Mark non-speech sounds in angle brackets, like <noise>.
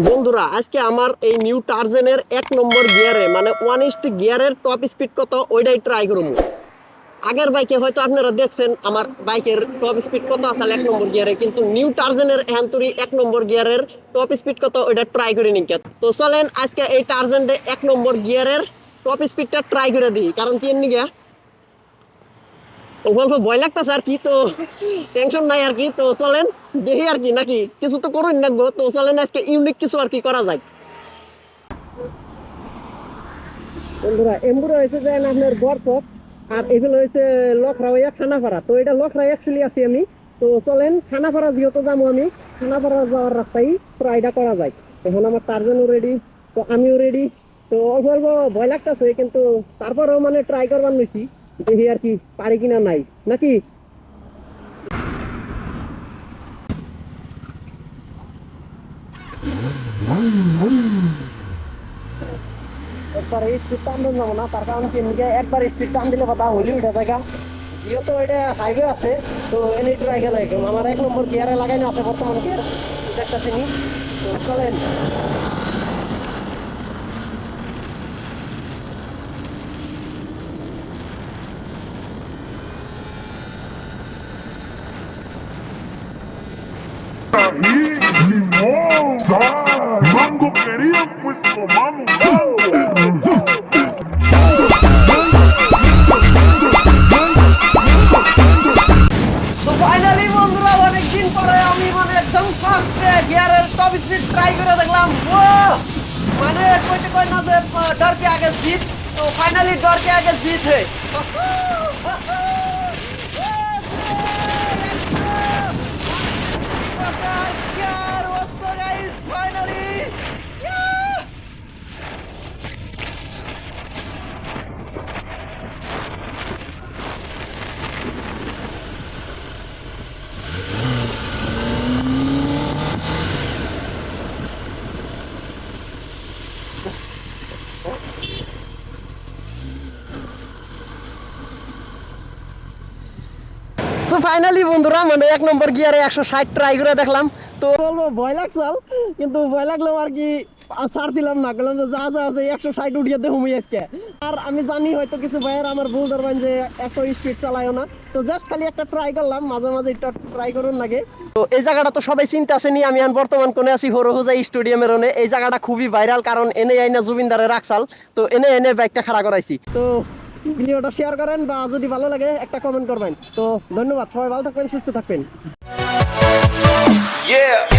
বন্ধুরা আজকে আমার এই নিউ টার্জেনের এক নম্বর গিয়ারে মানে ওয়ান ইস্ট গিয়ারের টপ স্পিড কত ওইটাই ট্রাই করব। আগের বাইকে হয়তো আপনারা দেখছেন আমার বাইকের টপ স্পিড কত আসলে এক নম্বর গিয়ারে কিন্তু নিউ টার্জেনের এহান্তরি এক নম্বর গিয়ারের টপ স্পিড কত ওইটা ট্রাই করে নিকে তো চলেন আজকে এই টার্জেন্টে এক নম্বর গিয়ারের টপ স্পিডটা ট্রাই করে দিই কারণ কি এমনি গিয়া? ও গল্প ভয় লাগতেছে আর কি তো <laughs> টেনশন নাই আর কি তো চলেন। দেখি আর কি, নাকি? কিছু তো করুন না গো তো চলেন আজকে ইউনিক কিছু আর কি করা যায়? বন্ধুরা, এমবুরা হয়েছে যে আপনার বরফক, আর এগুলো হয়েছে লখরাওয়া খানাপাড়া। তো এটা লখরা অ্যাকচুয়ালি আছি আমি। তো চলেন, খানাপাড়া যেহেতু যাব আমি, খানাপাড়া যাওয়ার রাস্তায় ট্রাইটা করা যায়। এখন আমার টার্জেনও রেডি তো আমিও রেডি তো অল্প অল্প ভয় লাগতেছে, কিন্তু তারপরেও মানে ট্রাই করবার নিছি, দেখি আর কি পারি কিনা নাই। নাকি? একবার স্পিড টান দিন যাব না তার কারণ কি একবার স্পিড টান দিলে কথা হলি উঠে থাকা যেহেতু এটা হাইওয়ে আছে তো এনে ট্রাই গেলে আমার এক নম্বর গিয়ারে লাগাইনো আছে বর্তমান গিয়ার দেখতেছি নি তো চলেন sal, mango quería, pues. তো ফাইনালি বন্ধুরা অনেকদিন পরে আমি মানে একদম ফার্স্ট গিয়ারের টপ স্পিড ট্রাই করে দেখলাম। মানে কইতে কই না যে আহ, ডর কে আগে জিত। তো ফাইনালি ডর কে আগে জিত है তো ফাইনালি বন্ধুরা মানে এক নম্বর গিয়ারে একশো ষাট ট্রাই করে দেখলাম। তো বলব, ভয় লাগছাল কিন্তু ভয় লাগলেও আর কি ছাড়ছিলাম না। বললাম যে যা যা আছে, একশো ষাট উঠিয়ে দেবো আজকে। আর আমি জানি হয়তো কিছু ভাইয়ের আমার ভুল ধরবেন যে এত স্পিড চালায়ও না। তো জাস্ট খালি একটা ট্রাই করলাম, মাঝে মাঝে একটা ট্রাই করুন নাকি তো এই জায়গাটা তো সবাই চিন্তা আসেনি, আমি এখন বর্তমান কোনে আছি হরহুজা স্টেডিয়ামের ওনে। এই জায়গাটা খুবই ভাইরাল কারণ এনে আইনা জুবিনদারে রাখসাল তো এনে এনে বাইকটা খাড়া করাইছি। তো ভিডিওটা শেয়ার করেন বা যদি ভালো লাগে একটা কমেন্ট করবেন তো ধন্যবাদ, সবাই ভালো থাকবেন, সুস্থ থাকবেন Yeah.